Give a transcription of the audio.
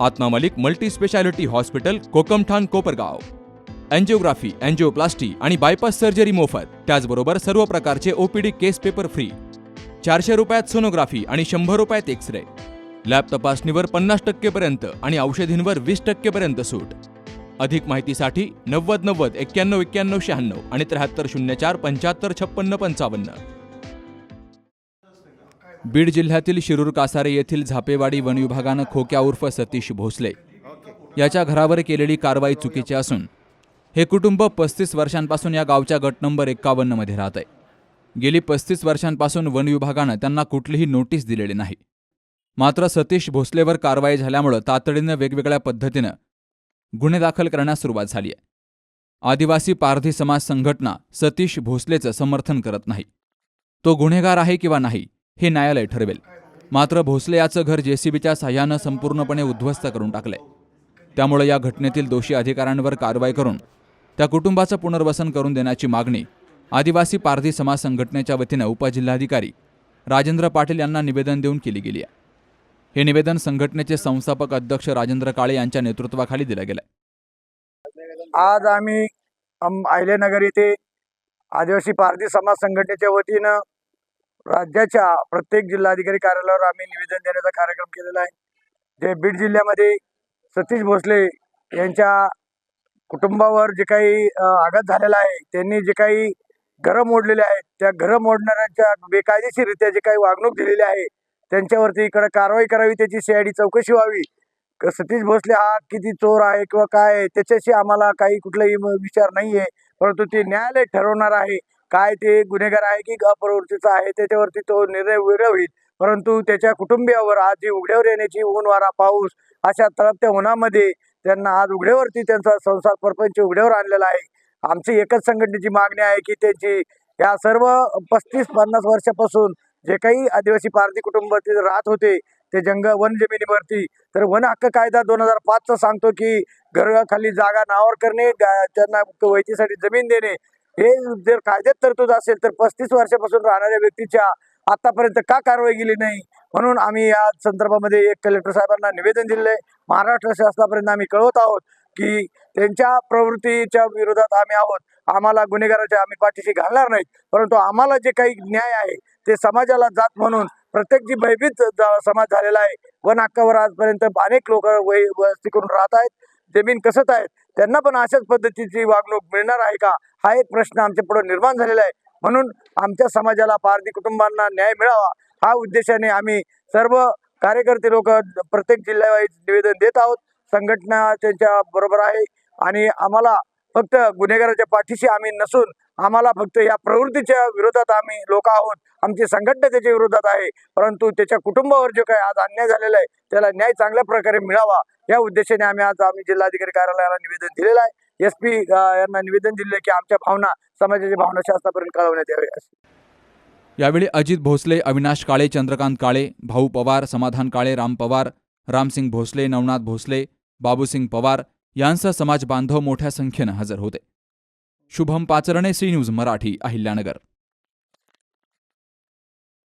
Atma Malik multi speciality hospital Kokamthan Kopargaon. Angiography angioplasty आणि bypass surgery मोफत. त्याचबरोबर सर्व प्रकारचे ओपीडी केस पेपर फ्री चारशे रुपयात सोनोग्राफी आणि शंभर रुपयात एक्स रे लॅब तपासणीवर पन्नास टक्केपर्यंत आणि औषधींवर वीस टक्केपर्यंत सूट. अधिक माहितीसाठी नव्वद नव्वद एक्क्याण्णव एक्क्याण्णव शहाण्णव आणि त्र्याहत्तर शून्य चार पंच्याहत्तर छप्पन्न पंचावन्न. बीड जिल्ह्यातील शिरूर कासारे येथील झापेवाडी वन विभागानं खोक्या उर्फ सतीश भोसले याच्या घरावर केलेली कारवाई चुकीची असून हे कुटुंब पस्तीस वर्षांपासून या गावच्या गट नंबर एक्कावन्नमध्ये राहत आहे गेली पस्तीस वर्षांपासून वन विभागानं त्यांना कुठलीही नोटीस दिलेली नाही. मात्र सतीश भोसलेवर कारवाई झाल्यामुळं तातडीनं वेगवेगळ्या पद्धतीनं गुन्हे दाखल करण्यास सुरुवात झाली आहे. आदिवासी पारधी समाज संघटना सतीश भोसलेचं समर्थन करत नाही. तो गुन्हेगार आहे किंवा नाही हे न्यायालय ठरवेल. मात्र भोसले याचं घर जेसीबीच्या साह्यानं संपूर्णपणे उद्ध्वस्त करून टाकलंय. त्यामुळे या घटनेतील दोषी अधिकाऱ्यांवर कारवाई करून त्या कुटुंबाचं पुनर्वसन करून देण्याची मागणी आदिवासी पारधी समाज संघटनेच्या वतीनं उपजिल्हाधिकारी राजेंद्र पाटील यांना निवेदन देऊन केली गेली आहे. हे निवेदन संघटनेचे संस्थापक अध्यक्ष राजेंद्र काळे यांच्या नेतृत्वाखाली दिलं गेलं आज आम्ही आयलेनगर येथे आदिवासी पारधी समाज संघटनेच्या वतीनं राज्याच्या प्रत्येक जिल्हाधिकारी कार्यालयावर आम्ही निवेदन देण्याचा कार्यक्रम केलेला आहे. जे बीड जिल्ह्यामध्ये सतीश भोसले यांच्या कुटुंबावर जे काही आघात झालेला आहे त्यांनी जे काही घरं मोडलेले आहेत त्या घरं मोडणाऱ्यांच्या बेकायदेशीररित्या जे काही वागणूक दिलेली आहे त्यांच्यावरती इकडे कारवाई करावी त्याची सीआयडी चौकशी व्हावी. क- सतीश भोसले हा किती चोर आहे किंवा काय आहे त्याच्याशी आम्हाला काही कुठलाही विचार नाही आहे परंतु ते न्यायालय ठरवणार आहे. काय ते गुन्हेगार आहे की अप्रवृत्तीचा आहे त्याच्यावरती तो निर्णय वेगळा होईल. परंतु त्याच्या कुटुंबियावर आज जी उघड्यावर येण्याची ऊन वारा पाऊस अशा तळपत्या उन्हामध्ये त्यांना आज उघड्यावरती त्यांचा संसार परपंच उघड्यावर आणलेला आहे. आमची एकच संघटनेची मागणी आहे की त्यांची या सर्व पस्तीस पन्नास वर्षापासून जे काही आदिवासी पारधी कुटुंब तिथे राहत होते ते जंग वन जमिनीवरती तर वन हक्क कायदा दोन हजार पाचचा सांगतो की घराखाली जागा नावावर करणे त्यांना वैतीसाठी जमीन देणे हे जर कायद्यात तरतूद असेल तर पस्तीस वर्षापासून राहणाऱ्या व्यक्तीच्या आतापर्यंत का कारवाई केली नाही? म्हणून आम्ही या संदर्भामध्ये एक कलेक्टर साहेबांना निवेदन दिले महाराष्ट्र शासनापर्यंत आम्ही कळवत आहोत की त्यांच्या प्रवृत्तीच्या विरोधात आम्ही आहोत. आम्हाला गुन्हेगाराच्या आम्ही पाठीशी घालणार नाहीत. परंतु आम्हाला जे काही न्याय आहे ते समाजाला जात म्हणून प्रत्येक जी भयभीत समाज झालेला आहे वन हक्कावर आजपर्यंत अनेक लोक वय वस्ती करून राहत आहेत. जमीन कसत आहेत? त्यांना पण अशाच पद्धतीची वागणूक मिळणार आहे का? हा एक प्रश्न आमच्या पुढे निर्माण झालेला आहे. म्हणून आमच्या समाजाला पारधी कुटुंबांना न्याय मिळावा हा उद्देशाने आम्ही सर्व कार्यकर्ते लोक प्रत्येक जिल्ह्यावाईज निवेदन देत आहोत. संघटना त्यांच्या बरोबर आहे आणि आम्हाला फक्त गुन्हेगाराच्या पाठीशी आम्ही नसून आम्हाला फक्त या प्रवृत्तीच्या विरोधात आम्ही लोक आहोत. आमची संघटना त्याच्या विरोधात आहे. परंतु त्याच्या कुटुंबावर जो काही आज अन्याय झालेला आहे त्याला न्याय चांगल्या प्रकारे मिळावा. या उद्देशाने आम्ही आज आम्ही जिल्हाधिकारी कार्यालयाला निवेदन दिलेलं आहे. एस पी यांना निवेदन दिले की आमच्या भावना समाजाची भावना शासनापर्यंत कळवण्यात यावी यावेळी अजित भोसले अविनाश काळे चंद्रकांत काळे भाऊ पवार समाधान काळे राम पवार रामसिंग भोसले नवनाथ भोसले बाबूसिंग पवार यांसह समाज बांधव मोठ्या संख्येनं हजर होते. Shubham Pacharne C news Marathi Ahilyanagar.